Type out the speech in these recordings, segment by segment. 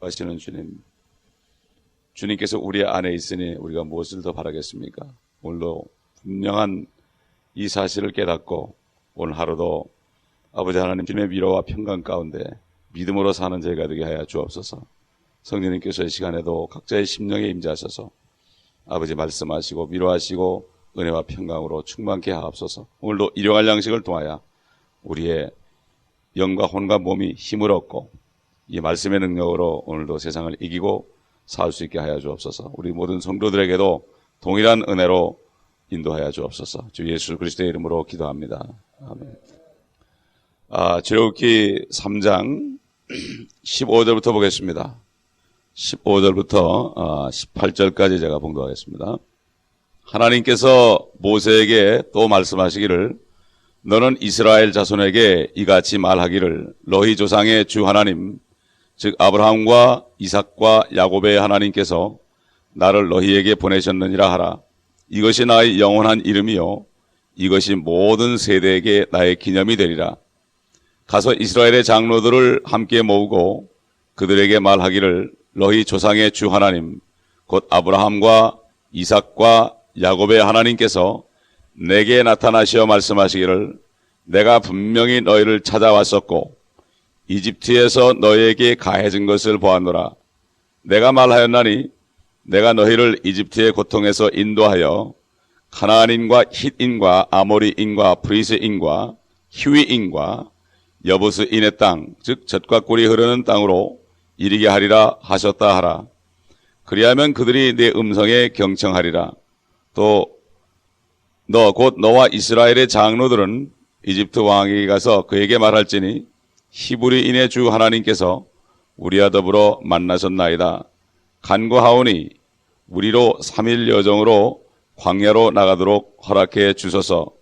하시는 주님. 주님께서 우리 안에 있으니 우리가 무엇을 더 바라겠습니까? 오늘도 분명한 이 사실을 깨닫고 오늘 하루도 아버지 하나님 주님의 위로와 평강 가운데 믿음으로 사는 저희가 되게 하여 주옵소서. 성령님께서 이 시간에도 각자의 심령에 임재하셔서 아버지 말씀하시고 위로하시고 은혜와 평강으로 충만케 하옵소서. 오늘도 일용할 양식을 통하여 우리의 영과 혼과 몸이 힘을 얻고 이 말씀의 능력으로 오늘도 세상을 이기고 살 수 있게 하여 주옵소서. 우리 모든 성도들에게도 동일한 은혜로 인도하여 주옵소서. 주 예수 그리스도의 이름으로 기도합니다. 아멘. 아, 주력기 3장 15절부터 보겠습니다. 15절부터 18절까지 제가 봉독하겠습니다. 하나님께서 모세에게 또 말씀하시기를 너는 이스라엘 자손에게 이같이 말하기를 너희 조상의 주 하나님 즉 아브라함과 이삭과 야곱의 하나님께서 나를 너희에게 보내셨느니라 하라. 이것이 나의 영원한 이름이요. 이것이 모든 세대에게 나의 기념이 되리라. 가서 이스라엘의 장로들을 함께 모으고 그들에게 말하기를 너희 조상의 주 하나님 곧 아브라함과 이삭과 야곱의 하나님께서 내게 나타나시어 말씀하시기를 내가 분명히 너희를 찾아왔었고 이집트에서 너희에게 가해진 것을 보았노라. 내가 말하였나니 내가 너희를 이집트의 고통에서 인도하여 가나안인과 힛인과 아모리인과 브리스인과 휴위인과 여부스인의 땅, 즉 젖과 꿀이 흐르는 땅으로 이르게 하리라 하셨다 하라. 그리하면 그들이 내 음성에 경청하리라. 또 너 곧 너와 이스라엘의 장로들은 이집트 왕에게 가서 그에게 말할지니 히브리인의 주 하나님께서 우리와 더불어 만나셨나이다. 간구하오니 우리로 3일 여정으로 광야로 나가도록 허락해 주소서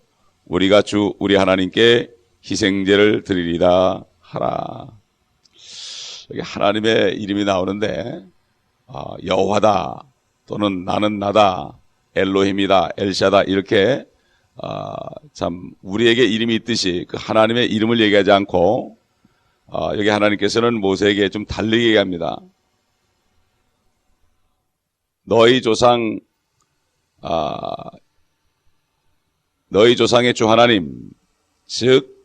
우리가 주 우리 하나님께 희생제를 드리리다 하라. 여기 하나님의 이름이 나오는데 어, 여호와다 또는 나는 나다 엘로힘이다 엘샤다 이렇게 어, 참 우리에게 이름이 있듯이 그 하나님의 이름을 얘기하지 않고 어, 여기 하나님께서는 모세에게 좀 달리 얘기합니다. 너희 조상 아, 너희 조상의 주 하나님 즉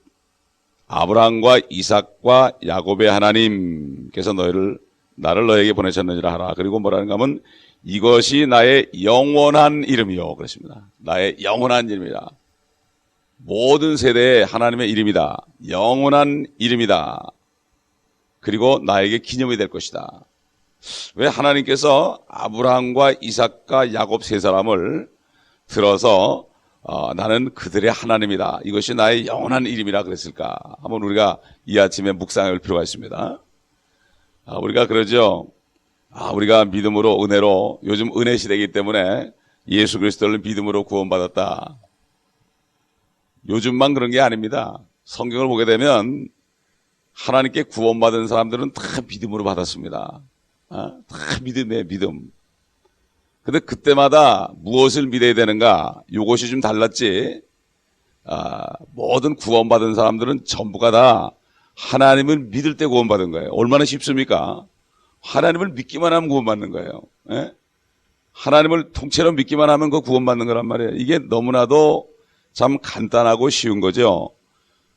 아브라함과 이삭과 야곱의 하나님께서 너희를 나를 너에게 보내셨느니라 하라. 그리고 뭐라는가 하면 이것이 나의 영원한 이름이요. 그렇습니다. 나의 영원한 이름이다. 모든 세대의 하나님의 이름이다. 영원한 이름이다. 그리고 나에게 기념이 될 것이다. 왜 하나님께서 아브라함과 이삭과 야곱 세 사람을 들어서 어, 나는 그들의 하나님이다. 이것이 나의 영원한 이름이라 그랬을까? 한번 우리가 이 아침에 묵상할 필요가 있습니다. 아, 우리가 그러죠. 아, 우리가 믿음으로 은혜로 요즘 은혜 시대이기 때문에 예수 그리스도를 믿음으로 구원받았다. 요즘만 그런 게 아닙니다. 성경을 보게 되면 하나님께 구원받은 사람들은 다 믿음으로 받았습니다. 아, 다 믿음의 믿음. 근데 그때마다 무엇을 믿어야 되는가? 요것이 좀 달랐지. 아, 모든 구원받은 사람들은 전부가 다 하나님을 믿을 때 구원받은 거예요. 얼마나 쉽습니까? 하나님을 믿기만 하면 구원받는 거예요. 예? 하나님을 통째로 믿기만 하면 그 구원받는 거란 말이에요. 이게 너무나도 참 간단하고 쉬운 거죠.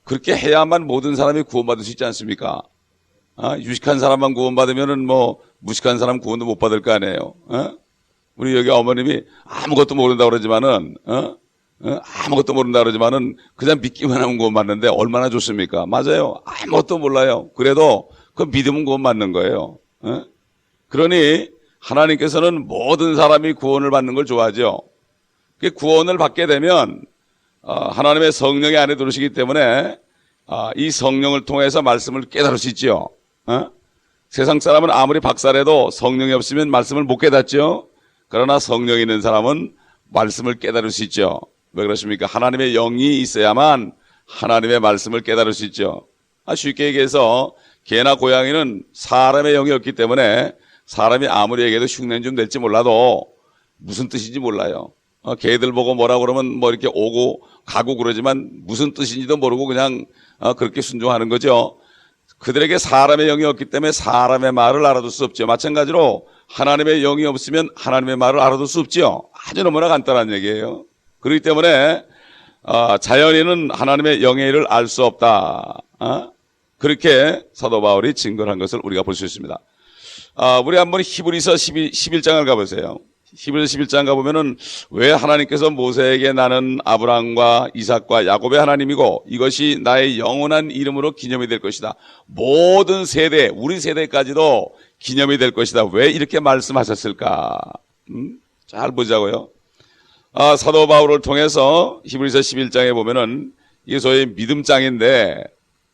그렇게 해야만 모든 사람이 구원받을 수 있지 않습니까? 아, 유식한 사람만 구원받으면은 뭐 무식한 사람 구원도 못 받을 거 아니에요. 어? 우리 여기 어머님이 아무것도 모른다 그러지만은 어? 어? 아무것도 모른다 그러지만은 그냥 믿기만 하면 구원받는데 얼마나 좋습니까? 맞아요. 아무것도 몰라요. 그래도 그 믿음은 구원받는 거예요. 어? 그러니 하나님께서는 모든 사람이 구원을 받는 걸 좋아하죠. 그 구원을 받게 되면 어, 하나님의 성령이 안에 들어오시기 때문에 어, 이 성령을 통해서 말씀을 깨달을 수 있죠. 어? 세상 사람은 아무리 박사라도 성령이 없으면 말씀을 못 깨닫죠. 그러나 성령이 있는 사람은 말씀을 깨달을 수 있죠. 왜 그렇습니까? 하나님의 영이 있어야만 하나님의 말씀을 깨달을 수 있죠. 아, 쉽게 얘기해서 개나 고양이는 사람의 영이 없기 때문에 사람이 아무리 얘기해도 흉내 좀 낼지 몰라도 무슨 뜻인지 몰라요. 어, 개들 보고 뭐라 그러면 뭐 이렇게 오고 가고 그러지만 무슨 뜻인지도 모르고 그냥 어, 그렇게 순종하는 거죠. 그들에게 사람의 영이 없기 때문에 사람의 말을 알아둘 수 없죠. 마찬가지로 하나님의 영이 없으면 하나님의 말을 알아둘 수 없죠. 아주 너무나 간단한 얘기예요. 그렇기 때문에 어, 자연인은 하나님의 영의 일을 알 수 없다. 어? 그렇게 사도 바울이 증거를 한 것을 우리가 볼 수 있습니다. 아, 우리 한번 히브리서 12, 11장을 가보세요. 히브리서 11장 가보면은 왜 하나님께서 모세에게 나는 아브라함과 이삭과 야곱의 하나님이고 이것이 나의 영원한 이름으로 기념이 될 것이다. 모든 세대, 우리 세대까지도 기념이 될 것이다. 왜 이렇게 말씀하셨을까? 음? 잘 보자고요. 아, 사도 바울을 통해서 히브리서 11장에 보면은 이게 소위 믿음장인데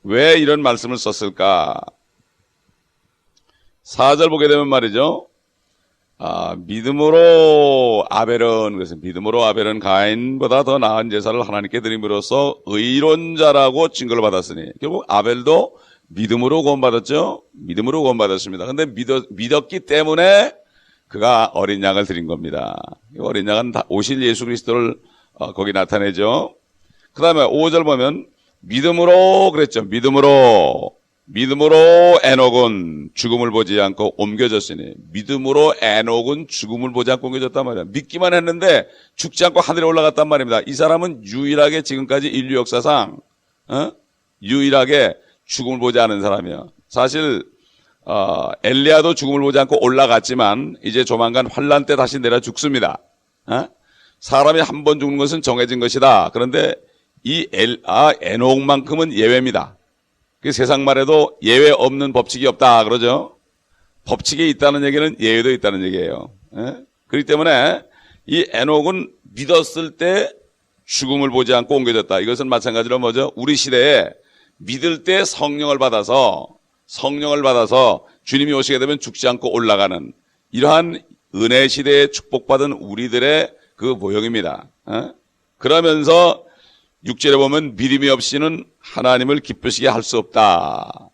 왜 이런 말씀을 썼을까? 4절 보게 되면 말이죠. 아, 믿음으로 아벨은 그래서 믿음으로 아벨은 가인보다 더 나은 제사를 하나님께 드림으로써 의론자라고 증거를 받았으니 결국 아벨도 믿음으로 구원받았죠. 믿음으로 구원받았습니다. 근데 믿었, 믿었기 때문에 그가 어린 양을 드린 겁니다. 이 어린 양은 다 오실 예수 그리스도를 어, 거기 나타내죠. 그 다음에 5절 보면 믿음으로 그랬죠. 믿음으로 믿음으로 에녹은 죽음을 보지 않고 옮겨졌으니 믿음으로 에녹은 죽음을 보지 않고 옮겨졌단 말이야. 믿기만 했는데 죽지 않고 하늘에 올라갔단 말입니다. 이 사람은 유일하게 지금까지 인류 역사상 어? 유일하게 죽음을 보지 않은 사람이야. 사실 어, 엘리야도 죽음을 보지 않고 올라갔지만 이제 조만간 환란 때 다시 내려 죽습니다. 어? 사람이 한 번 죽는 것은 정해진 것이다. 그런데 이 엘, 아, 에녹만큼은 예외입니다. 그 세상 말에도 예외 없는 법칙이 없다 그러죠. 법칙이 있다는 얘기는 예외도 있다는 얘기예요. 예? 그렇기 때문에 이 에녹은 믿었을 때 죽음을 보지 않고 옮겨졌다. 이것은 마찬가지로 뭐죠? 우리 시대에 믿을 때 성령을 받아서 성령을 받아서 주님이 오시게 되면 죽지 않고 올라가는 이러한 은혜 시대에 축복받은 우리들의 그 모형입니다. 예? 그러면서 6절에 보면 믿음이 없이는 하나님을 기쁘시게 할 수 없다.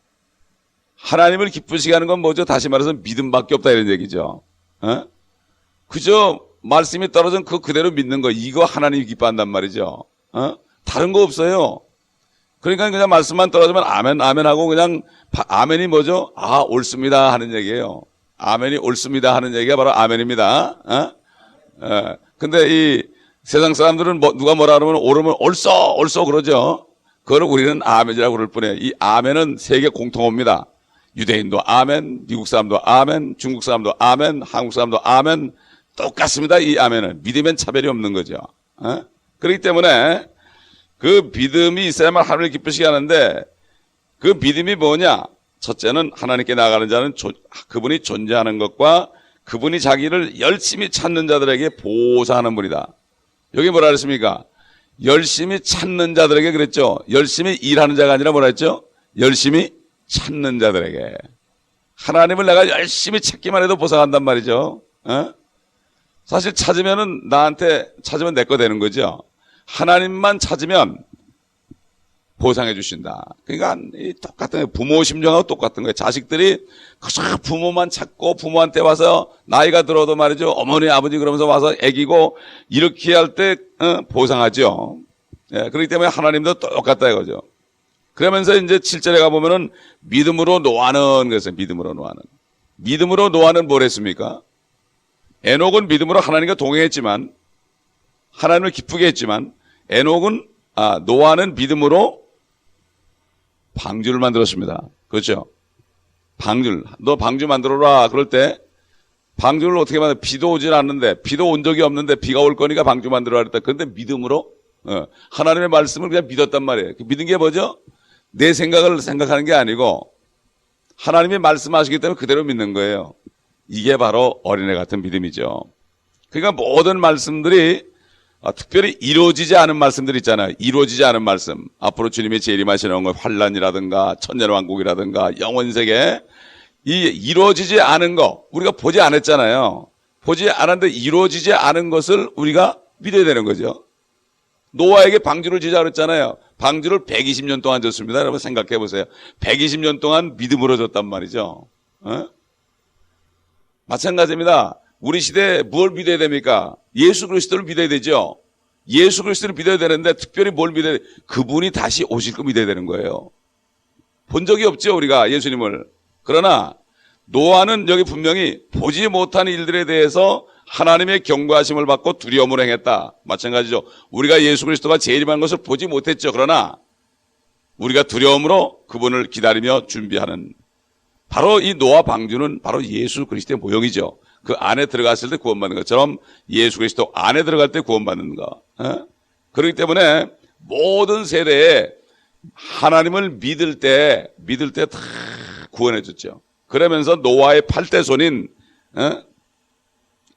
하나님을 기쁘시게 하는 건 뭐죠? 다시 말해서 믿음밖에 없다 이런 얘기죠. 어? 그저 말씀이 떨어진 그 그대로 믿는 거 이거 하나님이 기뻐한단 말이죠. 어? 다른 거 없어요. 그러니까 그냥 말씀만 떨어지면 아멘 아멘 하고 그냥 바- 아멘이 뭐죠? 아 옳습니다 하는 얘기예요. 아멘이 옳습니다 하는 얘기가 바로 아멘입니다. 어? 어, 근데 이 세상 사람들은 뭐, 누가 뭐라 그러면 옳으면 옳소, 옳소 그러죠. 그걸 우리는 아멘이라고 그럴 뿐이에요. 이 아멘은 세계 공통어입니다. 유대인도 아멘, 미국 사람도 아멘, 중국 사람도 아멘, 한국 사람도 아멘. 똑같습니다. 이 아멘은. 믿으면 차별이 없는 거죠. 어? 그렇기 때문에 그 믿음이 있어야만 하나님을 기쁘시게 하는데 그 믿음이 뭐냐? 첫째는 하나님께 나가는 자는 조- 그분이 존재하는 것과 그분이 자기를 열심히 찾는 자들에게 보호하는 분이다. 여기 뭐라 그랬습니까? 열심히 찾는 자들에게 그랬죠. 열심히 일하는 자가 아니라 뭐라 했죠? 열심히 찾는 자들에게. 하나님을 내가 열심히 찾기만 해도 보상한단 말이죠. 어? 사실 찾으면은 나한테 찾으면 내 거 되는 거죠. 하나님만 찾으면 보상해 주신다. 그러니까 이 똑같은. 부모 심정하고 똑같은 거예요. 자식들이 그저 부모만 찾고 부모한테 와서 나이가 들어도 말이죠. 어머니 아버지 그러면서 와서 애기고 이렇게 할 때 보상하죠. 예, 그렇기 때문에 하나님도 똑같다 이거죠. 그러면서 이제 7절에 가보면은 믿음으로 노하는 그래서 믿음으로 노하는. 믿음으로 노하는 뭘 했습니까? 에녹은 믿음으로 하나님과 동행했지만 하나님을 기쁘게 했지만 에녹은 아, 노아는 믿음으로 방주를 만들었습니다. 그렇죠? 방주를 너 방주 만들어라 그럴 때 방주를 어떻게 만들? 비도 오질 않는데 비도 온 적이 없는데 비가 올 거니까 방주 만들어라 그랬다. 그런데 믿음으로 어, 하나님의 말씀을 그냥 믿었단 말이에요. 그 믿은 게 뭐죠? 내 생각을 생각하는 게 아니고 하나님이 말씀하시기 때문에 그대로 믿는 거예요. 이게 바로 어린애 같은 믿음이죠. 그러니까 모든 말씀들이 아, 특별히 이루어지지 않은 말씀들 있잖아요. 이루어지지 않은 말씀. 앞으로 주님의 재림하시는 것, 환란이라든가 천년왕국이라든가 영원세계 이 이루어지지 않은 거 우리가 보지 않았잖아요. 보지 않았는데 이루어지지 않은 것을 우리가 믿어야 되는 거죠. 노아에게 방주를 지자 그랬잖아요. 방주를 120년 동안 줬습니다. 여러분 생각해 보세요. 120년 동안 믿음으로 줬단 말이죠. 어? 마찬가지입니다. 우리 시대에 뭘 믿어야 됩니까? 예수 그리스도를 믿어야 되죠. 예수 그리스도를 믿어야 되는데 특별히 뭘 믿어야 돼? 그분이 다시 오실 거 믿어야 되는 거예요. 본 적이 없죠, 우리가 예수님을. 그러나 노아는 여기 분명히 보지 못한 일들에 대해서 하나님의 경고하심을 받고 두려움으로 행했다. 마찬가지죠. 우리가 예수 그리스도가 재림한 것을 보지 못했죠. 그러나 우리가 두려움으로 그분을 기다리며 준비하는 바로 이 노아 방주는 바로 예수 그리스도의 모형이죠. 그 안에 들어갔을 때 구원받는 것처럼 예수 그리스도 안에 들어갈 때 구원받는 거. 어? 그렇기 때문에 모든 세대에 하나님을 믿을 때 믿을 때 다 구원해 줬죠. 그러면서 노아의 팔대손인 어?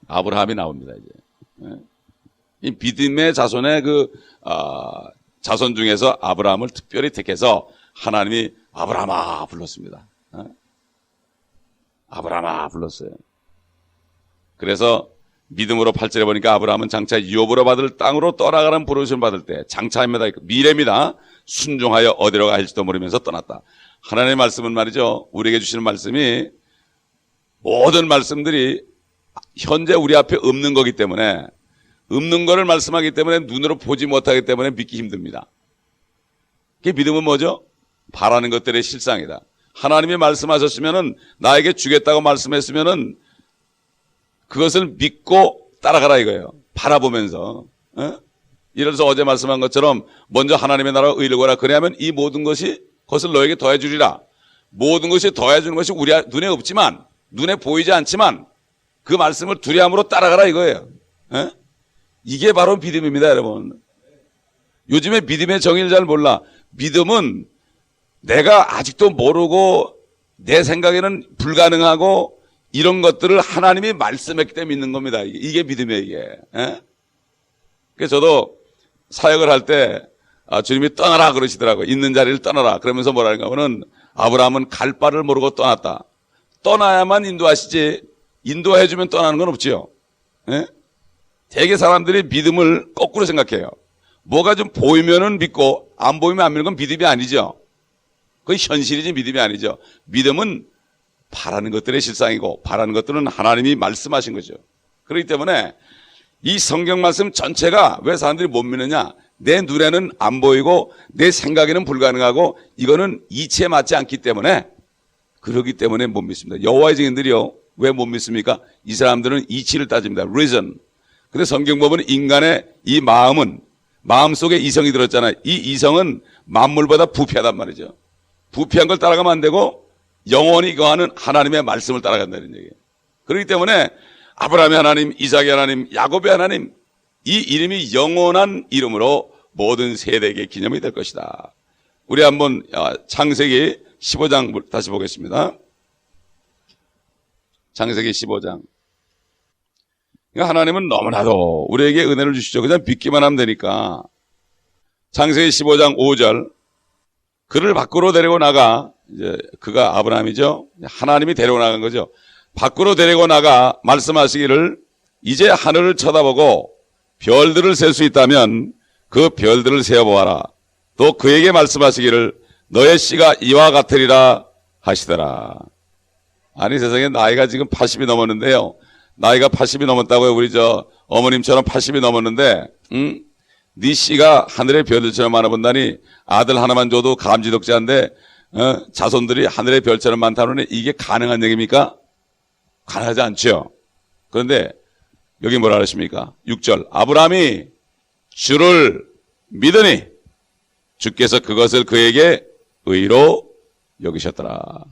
아브라함이 나옵니다. 이제 어? 이 믿음의 자손의 그 아, 자손 중에서 아브라함을 특별히 택해서 하나님이 아브라함아 불렀습니다. 어? 아브라함아 불렀어요. 그래서 믿음으로 팔절에 보니까 아브라함은 장차 유업으로 받을 땅으로 떠나가는 부르심 받을 때 장차입니다. 미래입니다. 순종하여 어디로 갈지도 모르면서 떠났다. 하나님의 말씀은 말이죠. 우리에게 주시는 말씀이 모든 말씀들이 현재 우리 앞에 없는 거기 때문에 없는 거를 말씀하기 때문에 눈으로 보지 못하기 때문에 믿기 힘듭니다. 그 믿음은 뭐죠? 바라는 것들의 실상이다. 하나님이 말씀하셨으면은 나에게 주겠다고 말씀했으면은 그것을 믿고 따라가라 이거예요. 바라보면서. 어? 들어서 어제 말씀한 것처럼 먼저 하나님의 나라와 의를 구하라 그래야면 이 모든 것이 그것을 너에게 더해 주리라. 모든 것이 더해 주는 것이 우리 눈에 없지만 눈에 보이지 않지만 그 말씀을 두려움으로 따라가라 이거예요. 어? 이게 바로 믿음입니다, 여러분. 요즘에 믿음의 정의를 잘 몰라. 믿음은 내가 아직도 모르고 내 생각에는 불가능하고 이런 것들을 하나님이 말씀했기 때문에 믿는 겁니다. 이게, 믿음이에요, 이게. 예? 그래서 저도 사역을 할 때 아, 주님이 떠나라 그러시더라고요. 있는 자리를 떠나라. 그러면서 뭐라는가 하면은 아브라함은 갈 바를 모르고 떠났다. 떠나야만 인도하시지 인도해주면 떠나는 건 없지요. 예? 대개 사람들이 믿음을 거꾸로 생각해요. 뭐가 좀 보이면은 믿고 안 보이면 안 믿는 건 믿음이 아니죠. 그건 현실이지 믿음이 아니죠. 믿음은 바라는 것들의 실상이고 바라는 것들은 하나님이 말씀하신 거죠. 그렇기 때문에 이 성경 말씀 전체가 왜 사람들이 못 믿느냐? 내 눈에는 안 보이고 내 생각에는 불가능하고 이거는 이치에 맞지 않기 때문에 그러기 때문에 못 믿습니다. 여호와의 증인들이요. 왜 못 믿습니까? 이 사람들은 이치를 따집니다. reason. 근데 성경 보면 인간의 이 마음은 마음 속에 이성이 들었잖아요. 이 이성은 만물보다 부패하단 말이죠. 부패한 걸 따라가면 안 되고 영원히 거하는 하나님의 말씀을 따라간다는 얘기예요. 그렇기 때문에 아브라함의 하나님, 이삭의 하나님, 야곱의 하나님 이 이름이 영원한 이름으로 모든 세대에게 기념이 될 것이다. 우리 한번 아, 창세기 15장 다시 보겠습니다. 창세기 15장. 그러니까 하나님은 너무나도 우리에게 은혜를 주시죠. 그냥 믿기만 하면 되니까. 창세기 15장 5절. 그를 밖으로 데리고 나가 이제 그가 아브라함이죠. 하나님이 데리고 나간 거죠. 밖으로 데리고 나가 말씀하시기를 이제 하늘을 쳐다보고 별들을 셀 수 있다면 그 별들을 세어보아라. 또 그에게 말씀하시기를 너의 씨가 이와 같으리라 하시더라. 아니 세상에 나이가 지금 80이 넘었는데요. 나이가 80이 넘었다고요. 우리 저 어머님처럼 80이 넘었는데, 응? 네 씨가 하늘의 별들처럼 많아 본다니 아들 하나만 줘도 감지덕지한데 어? 자손들이 하늘의 별처럼 많다는 이게 가능한 얘기입니까? 가능하지 않죠. 그런데 여기 뭐라 하십니까? 6절 아브라함이 주를 믿으니 주께서 그것을 그에게 의로 여기셨더라.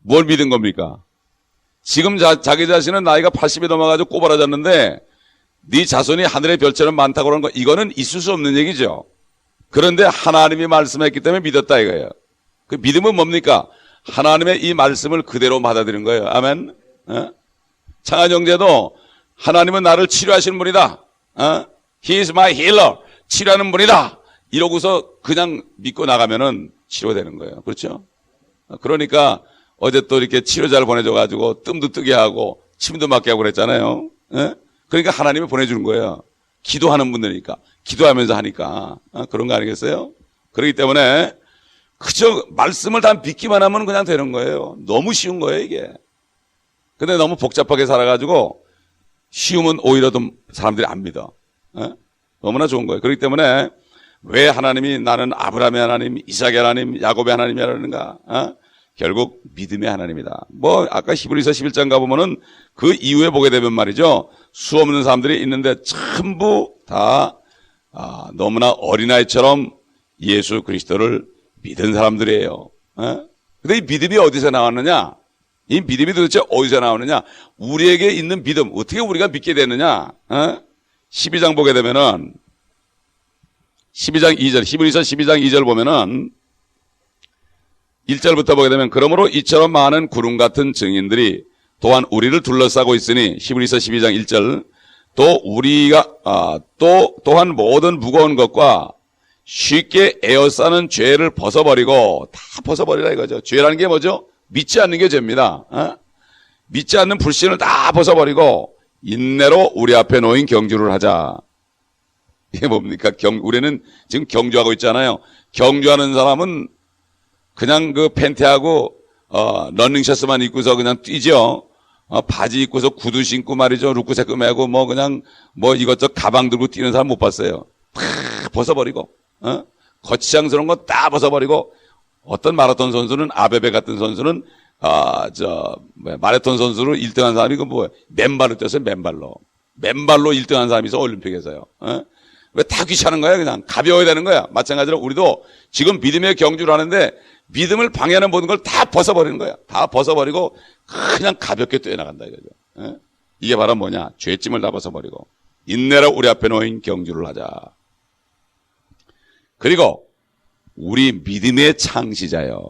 뭘 믿은 겁니까? 지금 자, 기 자신은 나이가 80이 넘어가지고 꼬바라졌는데 네 자손이 하늘의 별처럼 많다고 그러는 거 이거는 있을 수 없는 얘기죠. 그런데 하나님이 말씀했기 때문에 믿었다 이거예요. 그 믿음은 뭡니까? 하나님의 이 말씀을 그대로 받아들인 거예요. 아멘. 어? 창한 형제도 하나님은 나를 치료하시는 분이다. 어? He is my healer. 치료하는 분이다. 이러고서 그냥 믿고 나가면은 치료되는 거예요. 그렇죠? 그러니까 어제 또 이렇게 치료자를 보내줘가지고 뜸도 뜨게 하고 침도 맞게 하고 그랬잖아요. 예? 그러니까 하나님이 보내주는 거예요. 기도하는 분들이니까. 기도하면서 하니까. 어? 그런 거 아니겠어요? 그렇기 때문에 그저 말씀을 다 믿기만 하면 그냥 되는 거예요. 너무 쉬운 거예요, 이게. 근데 너무 복잡하게 살아가지고 쉬우면 오히려 더 사람들이 안 믿어. 예? 너무나 좋은 거예요. 그렇기 때문에 왜 하나님이 나는 아브라함의 하나님, 이삭의 하나님, 야곱의 하나님이라는가? 어? 결국 믿음의 하나님이다. 뭐 아까 히브리서 11장 가 보면은 그 이후에 보게 되면 말이죠. 수 없는 사람들이 있는데 전부 다 아, 너무나 어린아이처럼 예수 그리스도를 믿은 사람들이에요. 어? 근데 이 믿음이 어디서 나왔느냐? 이 믿음이 도대체 어디서 나오느냐? 우리에게 있는 믿음, 어떻게 우리가 믿게 되느냐? 어? 12장 보게 되면은, 12장 2절, 히브리서 12장 2절 보면은, 1절부터 보게 되면, 그러므로 이처럼 많은 구름 같은 증인들이 또한 우리를 둘러싸고 있으니, 히브리서 12장 1절, 또 우리가, 아, 또, 또한 모든 무거운 것과 쉽게 에어싸는 죄를 벗어버리고, 다 벗어버리라 이거죠. 죄라는 게 뭐죠? 믿지 않는 게 죄입니다. 어? 믿지 않는 불신을 다 벗어버리고 인내로 우리 앞에 놓인 경주를 하자. 이게 뭡니까? 경, 우리는 지금 경주하고 있잖아요. 경주하는 사람은 그냥 그 팬티하고 어, 런닝셔츠만 입고서 그냥 뛰죠. 어, 바지 입고서 구두 신고 말이죠. 루크세크 메고 뭐 그냥 뭐 이것저것 가방 들고 뛰는 사람 못 봤어요. 다 벗어버리고 어? 거치장스러운 거 다 벗어버리고 어떤 마라톤 선수는 아베베 같은 선수는 아저 마라톤 선수로 1등한 사람이 그 뭐야 맨발로 뛰었어요 맨발로 맨발로 1등한 사람이 있어 올림픽에서요 어? 왜다 귀찮은 거야 그냥 가벼워야 되는 거야 마찬가지로 우리도 지금 믿음의 경주를 하는데 믿음을 방해하는 모든 걸 다 벗어버리는 거야 다 벗어버리고 그냥 가볍게 뛰어나간다 이거죠 어? 이게 바로 뭐냐 죄짐을 다 벗어버리고 인내로 우리 앞에 놓인 경주를 하자 그리고 우리 믿음의 창시자요.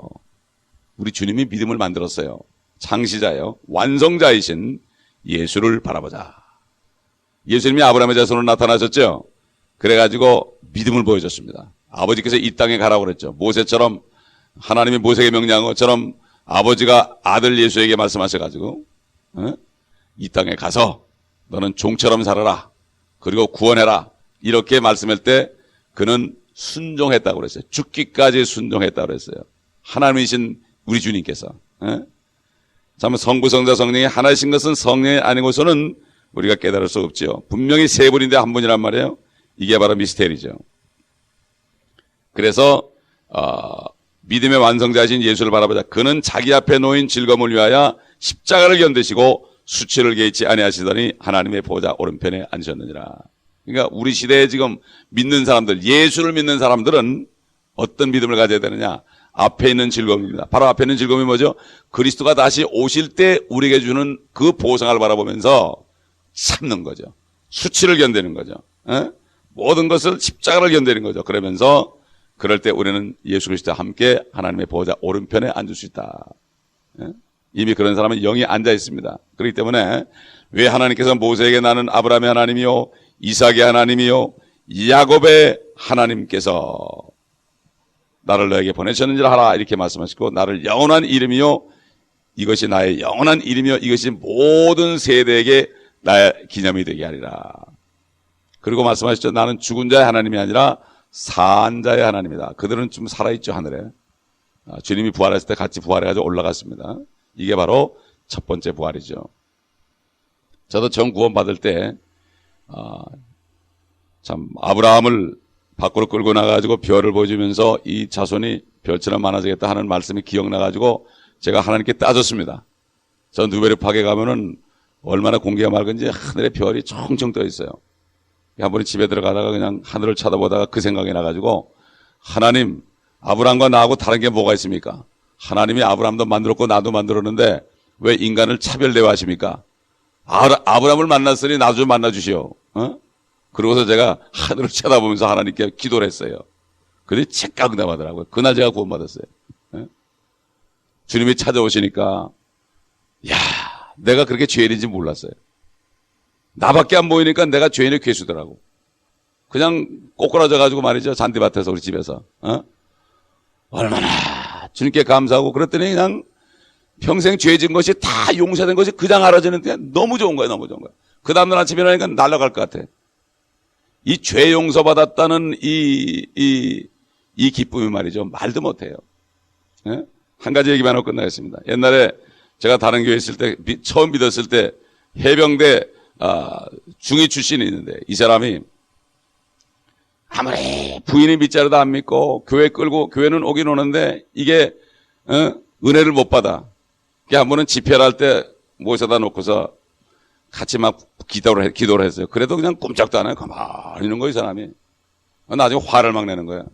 우리 주님이 믿음을 만들었어요. 창시자요. 완성자이신 예수를 바라보자. 예수님이 아브라함의 자손으로 나타나셨죠? 그래가지고 믿음을 보여줬습니다. 아버지께서 이 땅에 가라고 그랬죠. 모세처럼 하나님이 모세에게 명령한 것처럼 아버지가 아들 예수에게 말씀하셔가지고 어? 이 땅에 가서 너는 종처럼 살아라. 그리고 구원해라. 이렇게 말씀할 때 그는 순종했다고 그랬어요. 죽기까지 순종했다고 그랬어요. 하나님이신 우리 주님께서. 예? 참 성부, 성자, 성령이 하나이신 것은 성령이 아니고서는 우리가 깨달을 수 없죠. 분명히 세 분인데 한 분이란 말이에요. 이게 바로 미스테리죠. 그래서 어, 믿음의 완성자이신 예수를 바라보자. 그는 자기 앞에 놓인 즐거움을 위하여 십자가를 견디시고 수치를 개의치 아니하시더니 하나님의 보좌 오른편에 앉으셨느니라. 그러니까 우리 시대에 지금 믿는 사람들, 예수를 믿는 사람들은 어떤 믿음을 가져야 되느냐? 앞에 있는 즐거움입니다. 바로 앞에 있는 즐거움이 뭐죠? 그리스도가 다시 오실 때 우리에게 주는 그 보상을 바라보면서 참는 거죠. 수치를 견디는 거죠. 에? 모든 것을 십자가를 견디는 거죠. 그러면서 그럴 때 우리는 예수 그리스도와 함께 하나님의 보호자 오른편에 앉을 수 있다. 에? 이미 그런 사람은 영이 앉아 있습니다. 그렇기 때문에 왜 하나님께서 모세에게 나는 아브라함의 하나님이요 이삭의 하나님이요 야곱의 하나님께서 나를 너에게 보내셨는지를 하라 이렇게 말씀하시고 나를 영원한 이름이요 이것이 나의 영원한 이름이요 이것이 모든 세대에게 나의 기념이 되게 하리라. 그리고 말씀하셨죠. 나는 죽은 자의 하나님이 아니라 산 자의 하나님이다. 그들은 좀 살아있죠 하늘에. 아, 주님이 부활했을 때 같이 부활해가지고 올라갔습니다. 이게 바로 첫 번째 부활이죠. 저도 정 구원 받을 때 아, 참 아브라함을 밖으로 끌고 나가지고 별을 보여주면서 이 자손이 별처럼 많아지겠다 하는 말씀이 기억나가지고 제가 하나님께 따졌습니다. 저 누베르팍에 가면은 얼마나 공기가 맑은지 하늘에 별이 총총 떠 있어요. 한 번에 집에 들어가다가 그냥 하늘을 쳐다보다가 그 생각이 나가지고 하나님 아브라함과 나하고 다른 게 뭐가 있습니까? 하나님이 아브라함도 만들었고 나도 만들었는데 왜 인간을 차별 대화 하십니까? 아브라함을 만났으니 나도 좀 만나주시오. 어? 그러고서 제가 하늘을 쳐다보면서 하나님께 기도를 했어요. 그래 책각 응답하더라고요. 그날 제가 구원받았어요. 어? 주님이 찾아오시니까 야 내가 그렇게 죄인인지 몰랐어요. 나밖에 안 보이니까 내가 죄인의 괴수더라고. 그냥 꼬꾸라져 가지고 말이죠. 잔디밭에서 우리 집에서. 어? 얼마나 주님께 감사하고 그랬더니 그냥 평생 죄진 것이 다 용서된 것이 그냥 알아지는데 너무 좋은 거예요. 너무 좋은 거예요. 그 다음날 아침에 일어나니까 날아갈 것 같아. 이 죄 용서받았다는 이, 이, 이 기쁨이 말이죠. 말도 못해요. 예? 한 가지 얘기만 하고 끝나겠습니다. 옛날에 제가 다른 교회 있을 때, 처음 믿었을 때 해병대 아, 중위 출신이 있는데 이 사람이 아무리 부인이 밑자리도 안 믿고 교회 끌고 교회는 오긴 오는데 이게 어? 은혜를 못 받아. 그한 번은 집회를 할 때 모셔다 놓고서 같이 막 기도를, 해- 기도를 했어요. 그래도 그냥 꼼짝도 안 해요. 가만히 있는 거이 사람이. 나중에 화를 막 내는 거야.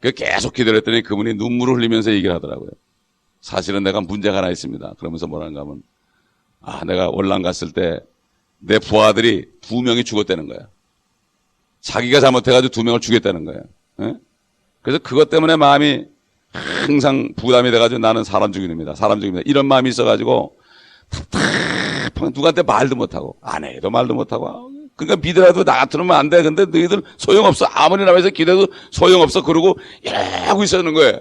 그 계속 기도를 했더니 그분이 눈물을 흘리면서 얘기를 하더라고요. 사실은 내가 문제가 하나 있습니다. 그러면서 뭐라는가 하면, 아, 내가 월남 갔을 때 내 부하들이 두 명이 죽었다는 거야. 자기가 잘못해가지고 두 명을 죽였다는 거야. 예? 그래서 그것 때문에 마음이 항상 부담이 돼가지고 나는 사람 죽이입니다. 사람 죽입니다. 이런 마음이 있어가지고 답답한 누구한테 말도 못하고 아내도 말도 못하고 그러니까 믿으라도 나 같으면 안 돼. 근데 너희들 소용없어. 아무리 나와서 기대도 소용없어. 그러고 이러고 있었는 거예요.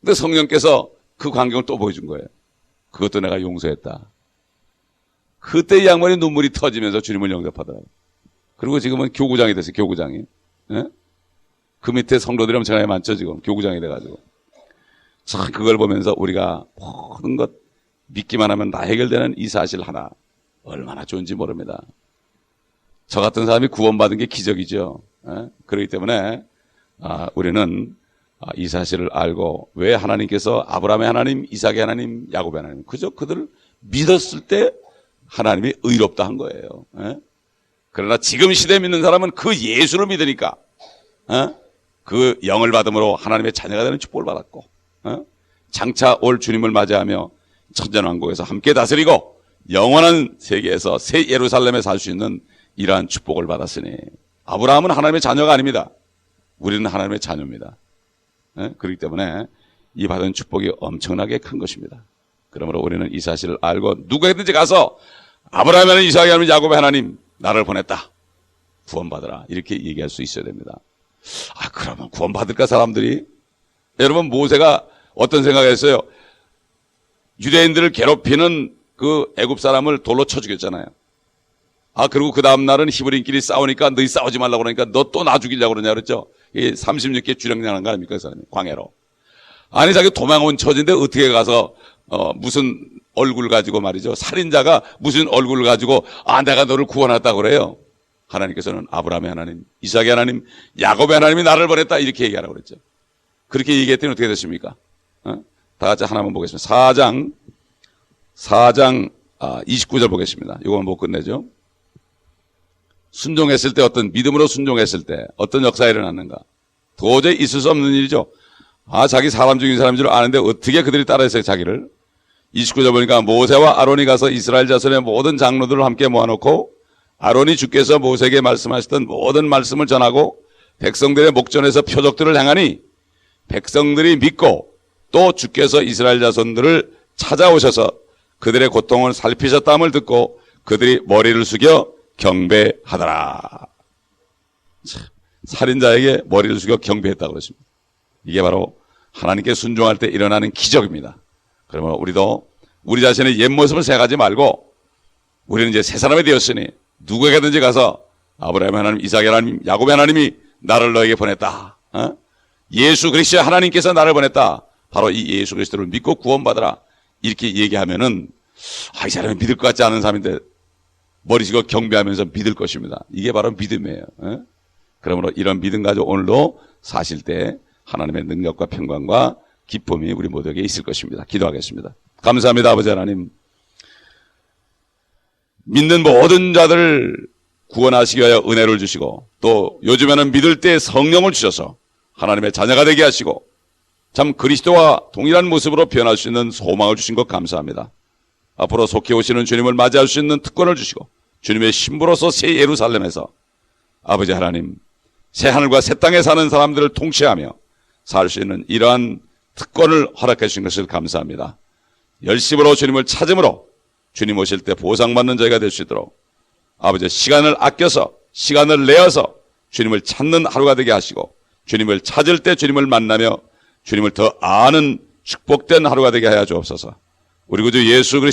근데 성령께서 그 광경을 또 보여준 거예요. 그것도 내가 용서했다. 그때 이 양반이 눈물이 터지면서 주님을 영접하더라고요. 그리고 지금은 교구장이 됐어요. 교구장이. 예? 그 밑에 성도들이 엄청나게 많죠. 지금 교구장이 돼가지고. 참 그걸 보면서 우리가 모든 것 믿기만 하면 다 해결되는 이 사실 하나 얼마나 좋은지 모릅니다. 저 같은 사람이 구원받은 게 기적이죠. 예? 그렇기 때문에 아, 우리는 아, 이 사실을 알고 왜 하나님께서 아브라함의 하나님, 이삭의 하나님, 야곱의 하나님 그저 그들을 믿었을 때 하나님이 의롭다 한 거예요. 예? 그러나 지금 시대에 믿는 사람은 그 예수를 믿으니까 어? 그 영을 받음으로 하나님의 자녀가 되는 축복을 받았고 어? 장차 올 주님을 맞이하며 천전왕국에서 함께 다스리고 영원한 세계에서 새 예루살렘에 살 수 있는 이러한 축복을 받았으니 아브라함은 하나님의 자녀가 아닙니다. 우리는 하나님의 자녀입니다. 예? 그렇기 때문에 이 받은 축복이 엄청나게 큰 것입니다. 그러므로 우리는 이 사실을 알고 누구에든지 가서 아브라함의 하나님, 이삭의 하나님, 야곱의 하나님 나를 보냈다. 구원받으라. 이렇게 얘기할 수 있어야 됩니다. 아, 그러면 구원받을까, 사람들이? 여러분, 모세가 어떤 생각을 했어요? 유대인들을 괴롭히는 그 애굽 사람을 돌로 쳐 죽였잖아요. 아, 그리고 그 다음날은 히브리인끼리 싸우니까 너희 싸우지 말라고 그러니까 너 또 나 죽이려고 그러냐 그랬죠? 이 36개 주령장한 거 아닙니까, 그 사람이? 광해로. 아니, 자기 도망온 처지인데 어떻게 가서, 어, 무슨 얼굴 가지고 말이죠. 살인자가 무슨 얼굴 가지고, 아, 내가 너를 구원했다고 그래요. 하나님께서는 아브라함의 하나님, 이삭의 하나님, 야곱의 하나님이 나를 보냈다. 이렇게 얘기하라고 그랬죠. 그렇게 얘기했더니 어떻게 됐습니까? 어? 다 같이 하나만 보겠습니다. 4장, 4장, 아, 29절 보겠습니다. 이거만 못 끝내죠. 순종했을 때 어떤 믿음으로 순종했을 때 어떤 역사가 일어났는가? 도저히 있을 수 없는 일이죠. 아, 자기 사람 중인 사람인 줄 아는데 어떻게 그들이 따라했어요, 자기를? 29절 보니까 모세와 아론이 가서 이스라엘 자손의 모든 장로들을 함께 모아놓고 아론이 주께서 모세에게 말씀하셨던 모든 말씀을 전하고 백성들의 목전에서 표적들을 행하니 백성들이 믿고 또 주께서 이스라엘 자손들을 찾아오셔서 그들의 고통을 살피셨다함을 듣고 그들이 머리를 숙여 경배하더라. 참, 살인자에게 머리를 숙여 경배했다고 그러십니다. 이게 바로 하나님께 순종할 때 일어나는 기적입니다. 그러면 우리도 우리 자신의 옛 모습을 생각하지 말고 우리는 이제 새 사람이 되었으니 누구에게든지 가서 아브라함 하나님, 이삭의 하나님, 야곱의 하나님이 나를 너에게 보냈다. 어? 예수 그리스도 하나님께서 나를 보냈다. 바로 이 예수 그리스도를 믿고 구원받으라. 이렇게 얘기하면은 아, 이 사람이 믿을 것 같지 않은 사람인데 머리 지고 경배하면서 믿을 것입니다. 이게 바로 믿음이에요. 어? 그러므로 이런 믿음 가지고 오늘도 사실 때 하나님의 능력과 평강과 기쁨이 우리 모두에게 있을 것입니다. 기도하겠습니다. 감사합니다, 아버지 하나님. 믿는 모든 자들을 구원하시기 위하여 은혜를 주시고 또 요즘에는 믿을 때 성령을 주셔서 하나님의 자녀가 되게 하시고 참 그리스도와 동일한 모습으로 변할 수 있는 소망을 주신 것 감사합니다. 앞으로 속히 오시는 주님을 맞이할 수 있는 특권을 주시고 주님의 신부로서 새 예루살렘에서 아버지 하나님 새 하늘과 새 땅에 사는 사람들을 통치하며 살 수 있는 이러한 특권을 허락해 주신 것을 감사합니다. 열심으로 주님을 찾음으로 주님 오실 때 보상받는 저희가 될 수 있도록 아버지 시간을 아껴서 시간을 내어서 주님을 찾는 하루가 되게 하시고 주님을 찾을 때 주님을 만나며 주님을 더 아는 축복된 하루가 되게 하여 주옵소서. 우리 구주 예수 그리스도의